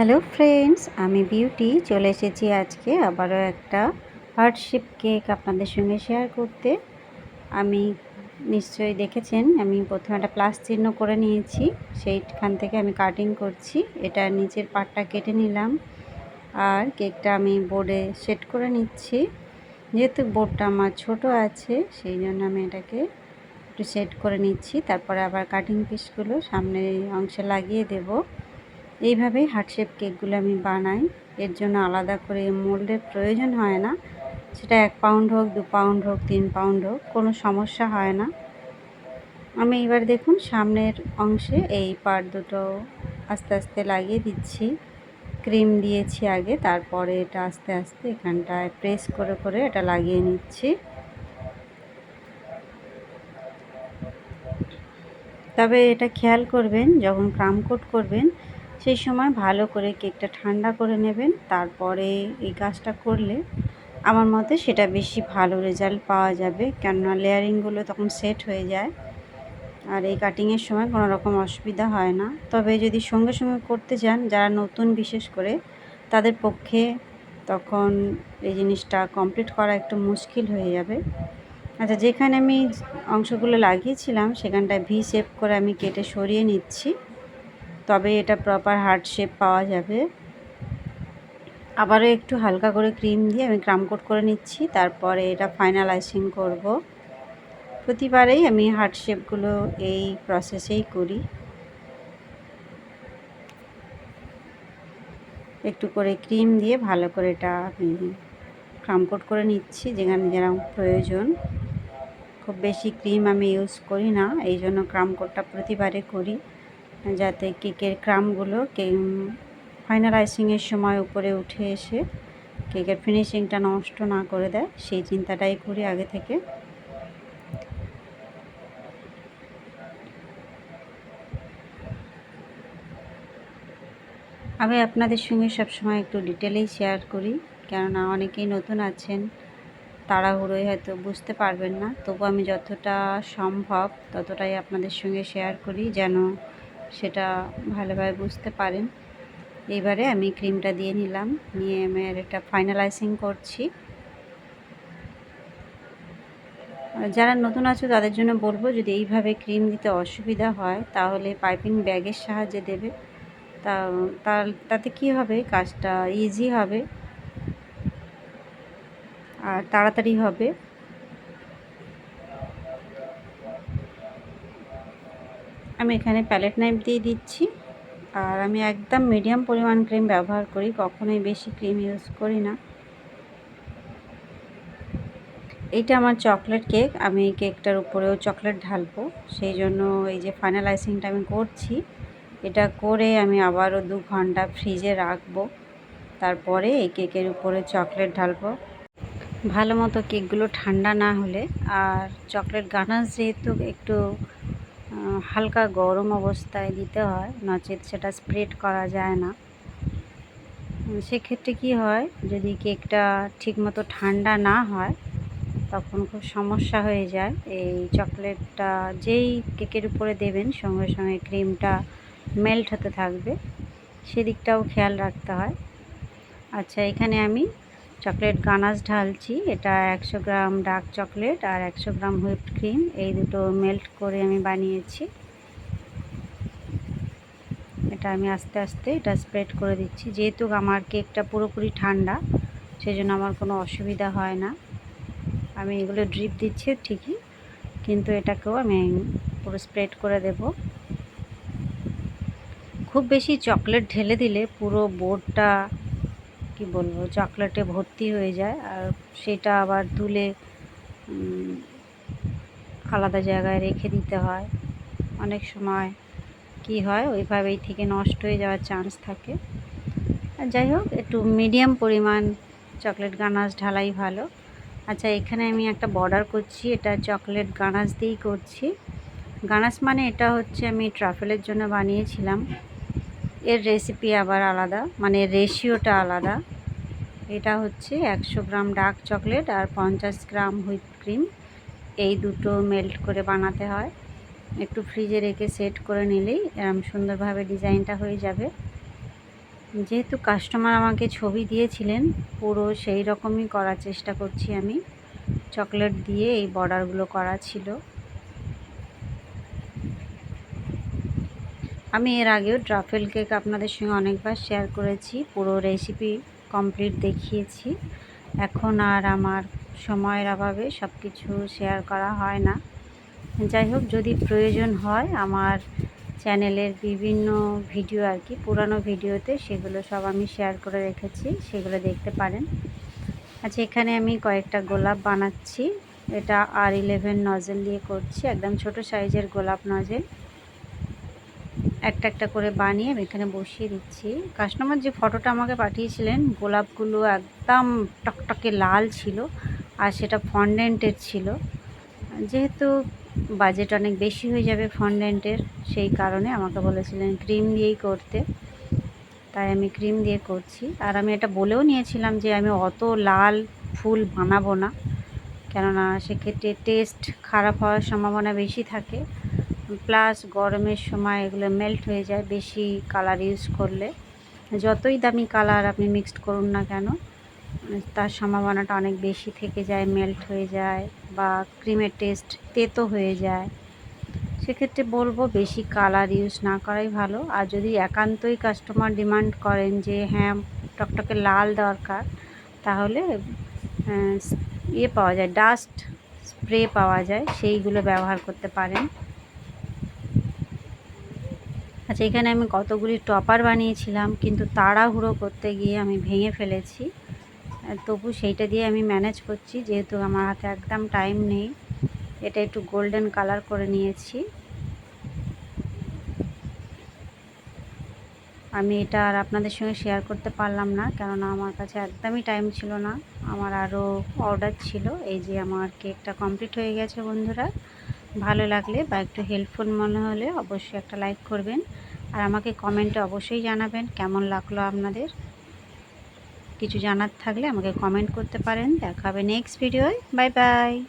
Hello friends, আমি beauty. চলে এসেছি আজকে আবারও একটা হার্টশিপ কেক আপনাদের সঙ্গে শেয়ার করতে। আমি নিশ্চয়ই দেখেছেন, আমি প্রথমে একটা প্লাস চিহ্ন করে নিয়েছি, সেইখান থেকে আমি কাটিং করছি। এটা নিচের পাটটা কেটে নিলাম আর কেকটা আমি বোর্ডে সেট করে নিচ্ছি। যেহেতু বোর্ডটা আমার ছোট আছে, সেই জন্য আমি এটাকে একটু সেট করে নিচ্ছি। তারপরে আবার কাটিং পিসগুলো সামনের অংশে লাগিয়ে দেবো। এইভাবেই হার্ট শেপ কেকগুলো আমি বানাই। এর জন্য আলাদা করে মোল্ডের প্রয়োজন হয় না। সেটা এক পাউন্ড হোক, দু পাউন্ড হোক, তিন পাউন্ড হোক, কোনো সমস্যা হয় না। আমি এবার দেখুন সামনের অংশে এই পার দুটো আস্তে আস্তে লাগিয়ে দিচ্ছি। ক্রিম দিয়েছি আগে, তারপরে এটা আস্তে আস্তে এখানটায় প্রেস করে করে এটা লাগিয়ে নিচ্ছি। তবে এটা খেয়াল করবেন, যখন ক্রাম কোট করবেন সেই সময় ভালো করে কেকটা ঠান্ডা করে নেবেন। তারপরে এই কাজটা করলে আমার মতে সেটা বেশি ভালো রেজাল্ট পাওয়া যাবে। কেননা লেয়ারিংগুলো তখন সেট হয়ে যায়। আর এই কাটিংয়ের সময় কোনো রকম অসুবিধা হয় না। তবে যদি সঙ্গে সঙ্গে করতে চান, যারা নতুন বিশেষ করে, তাদের পক্ষে তখন এই জিনিসটা কমপ্লিট করা একটু মুশকিল হয়ে যাবে। আচ্ছা যেখানে আমি অংশগুলো লাগিয়েছিলাম, সেখানটায় ভি শেপ করে আমি কেটে সরিয়ে নিচ্ছি। তবে এটা প্রপার হার্ট শেপ পাওয়া যাবে। আবারও একটু হালকা করে ক্রিম দিয়ে আমি ক্রাম কোট করে নিচ্ছি, তারপরে এটা ফাইনালাইজিং করব। প্রতিবারেই আমি হার্ট শেপগুলো এই প্রসেসেই করি। একটু করে ক্রিম দিয়ে ভালো করে এটা আমি ক্রাম কোট করে নিচ্ছি, যেখানে যেরকম প্রয়োজন। খুব বেশি ক্রিম আমি ইউজ করি না এই জন্য ক্রাম কোটটা প্রতিবারে করি। যাতে কেকের ক্রামগুলো কে ফাইনাল আইসিংয়ের সময় উপরে উঠে এসে কেকের ফিনিশিংটা নষ্ট না করে দেয়, সেই চিন্তাটাই করি আগে থেকে। আমি আপনাদের সঙ্গে সবসময় একটু ডিটেলেই শেয়ার করি, কেননা অনেকেই নতুন আছেন, তাড়াহুড়োয় হয়তো বুঝতে পারবেন না। তবু আমি যতটা সম্ভব ততটাই আপনাদের সঙ্গে শেয়ার করি যেন সেটা ভালোভাবে বুঝতে পারেন। এইবারে আমি ক্রিমটা দিয়ে নিলাম, নিয়ে আমি এটা ফাইনালাইজিং করছি। যারা নতুন আছো তাদের জন্য বলব, যদি এইভাবে ক্রিম দিতে অসুবিধা হয়, তাহলে পাইপিং ব্যাগের সাহায্যে দেবে। তা তাতে কি হবে? কাজটা ইজি হবে। আর তাড়াতাড়ি হবে। আমি এখানে প্যালেট নাইফ দিয়ে দিচ্ছি। আর আমি একদম মিডিয়াম পরিমাণ ক্রিম ব্যবহার করি, কখনোই বেশি ক্রিম ইউজ করি না। এইটা আমার চকলেট কেক, আমি কেকটার উপরেও চকলেট ঢালবো। সেই জন্য এই যে ফাইনালাইজিংটা আমি করছি, এটা করে আমি আবারও দু ঘণ্টা ফ্রিজে রাখব। তারপরে এই কেকের উপরে চকলেট ঢালবো। ভালো মতো কেকগুলো ঠান্ডা না হলে, আর চকলেট গানাস যেহেতু একটু হালকা গরম অবস্থায় দিতে হয়, নচেত সেটা স্প্রেড করা যায় না। সেক্ষেত্রে কি হয়, যদি কেকটা ঠিকমতো ঠান্ডা না হয়, তখন খুব সমস্যা হয়ে যায়। এই চকলেটটা যেই কেকের উপরে দেবেন, সঙ্গে সঙ্গে ক্রিমটা মেল্ট হতে থাকবে। সেদিকটাও খেয়াল রাখতে হয়। আচ্ছা এখানে আমি চকলেট গানাস ঢালছি। এটা একশো গ্রাম ডার্ক চকলেট আর একশো গ্রাম হুইপড ক্রিম। এই দুটো মেল্ট করে আমি বানিয়েছি। এটা আমি আস্তে আস্তে এটা স্প্রেড করে দিচ্ছি। যেহেতু আমার কেকটা পুরোপুরি ঠান্ডা সেই জন্য আমার কোনো অসুবিধা হয় না। আমি এগুলো ড্রিপ দিচ্ছি ঠিকই, কিন্তু এটাকেও আমি পুরো স্প্রেড করে দেব। খুব বেশি চকলেট ঢেলে দিলে পুরো বোর্ডটা কি বলব, চকলেটে ভর্তি হয়ে যায় আর সেটা আবার তুলে আলাদা জায়গায় রেখে দিতে হয়। অনেক সময় কি হয়, ওইভাবেই থেকে নষ্ট হয়ে যাওয়ার চান্স থাকে। আর যাই হোক, একটু মিডিয়াম পরিমাণ চকলেট গানাশ ঢালাই ভালো। আচ্ছা এখানে আমি একটা বর্ডার করছি, এটা চকলেট গানাশ দিয়েই করছি। গানাশ মানে এটা হচ্ছে আমি ট্রাফেলের জন্য বানিয়েছিলাম। এর রেসিপি আবার আলাদা মানে রেশিওটা আলাদা। এটা হচ্ছে একশো গ্রাম ডার্ক চকলেট আর পঞ্চাশ গ্রাম হুইপ ক্রিম এই দুটো মেল্ট করে বানাতে হয়। একটু ফ্রিজে রেখে সেট করে নিলেই এরম সুন্দরভাবে ডিজাইনটা হয়ে যাবে। যেহেতু কাস্টমার আমাকে ছবি দিয়েছিলেন, পুরো সেই রকমই করার চেষ্টা করছি আমি। চকলেট দিয়ে এই বর্ডারগুলো করা ছিল। আমি এর আগেও ট্রাফেল কেক আপনাদের সঙ্গে অনেকবার শেয়ার করেছি। পুরো রেসিপি কমপ্লিট দেখিয়েছি। এখন আর আমার সময়ের অভাবে সব কিছু শেয়ার করা হয় না। যাই হোক, যদি প্রয়োজন হয় আমার চ্যানেলের বিভিন্ন ভিডিও আর কি, পুরানো ভিডিওতে সেগুলো সব আমি শেয়ার করে রেখেছি, সেগুলো দেখতে পারেন। আচ্ছা এখানে আমি কয়েকটা গোলাপ বানাচ্ছি। এটা আর ইলেভেন নজেল দিয়ে করছি, একদম ছোট সাইজের গোলাপ নজেল একটা একটা করে বানিয়ে আমি এখানে বসিয়ে দিচ্ছি। কাস্টমার যে ফটোটা আমাকে পাঠিয়েছিলেন, গোলাপগুলো একদম টকটকে লাল ছিল আর সেটা ফন্ডেন্টের ছিল। যেহেতু বাজেট অনেক বেশি হয়ে যাবে ফন্ডেন্টের, সেই কারণে আমাকে বলেছিলেন ক্রিম দিয়েই করতে। তাই আমি ক্রিম দিয়ে করছি। আর আমি এটা বলেও নিয়েছিলাম যে আমি অত লাল ফুল বানাবো না। কেননা সেক্ষেত্রে টেস্ট খারাপ হওয়ার সম্ভাবনা বেশি থাকে। প্লাস গরমের সময় এগুলো মেল্ট হয়ে যায় বেশি কালার ইউজ করলে। যতই দামি কালার আপনি মিক্সড করুন না কেন, তার সম্ভাবনাটা অনেক বেশি থেকে যায় মেল্ট হয়ে যায় বা ক্রিমের টেস্ট তেতো হয়ে যায়। সেক্ষেত্রে বলব বেশি কালার ইউজ না করাই ভালো। আর যদি একান্তই কাস্টমার ডিমান্ড করেন যে হ্যাঁ টকটকে লাল দরকার, তাহলে ইয়ে পাওয়া যায় ডাস্ট স্প্রে পাওয়া যায়, সেইগুলো ব্যবহার করতে পারেন। আচ্ছা এখানে আমি কতগুলি টপার বানিয়েছিলাম, কিন্তু তাড়াহুড়ো করতে গিয়ে আমি ভেঙে ফেলেছি। তবু সেইটা দিয়ে আমি ম্যানেজ করছি, যেহেতু আমার হাতে একদম টাইম নেই। এটা একটু গোল্ডেন কালার করে নিয়েছি। আমি এটা আর আপনাদের সঙ্গে শেয়ার করতে পারলাম না, কেননা আমার কাছে একদমই টাইম ছিল না। আমার আরও অর্ডার ছিল, এই যে আমার কেকটা কমপ্লিট হয়ে গেছে বন্ধুরা। ভালো লাগলে বা একটু হেল্পফুল মনে হলে অবশ্যই একটা লাইক করবেন। আর আমাকে কমেন্টে অবশ্যই জানাবেন কেমন লাগল আপনাদের। কিছু জানার থাকলে আমাকে কমেন্ট করতে পারেন। দেখা হবে নেক্সট ভিডিওয় বাই বাই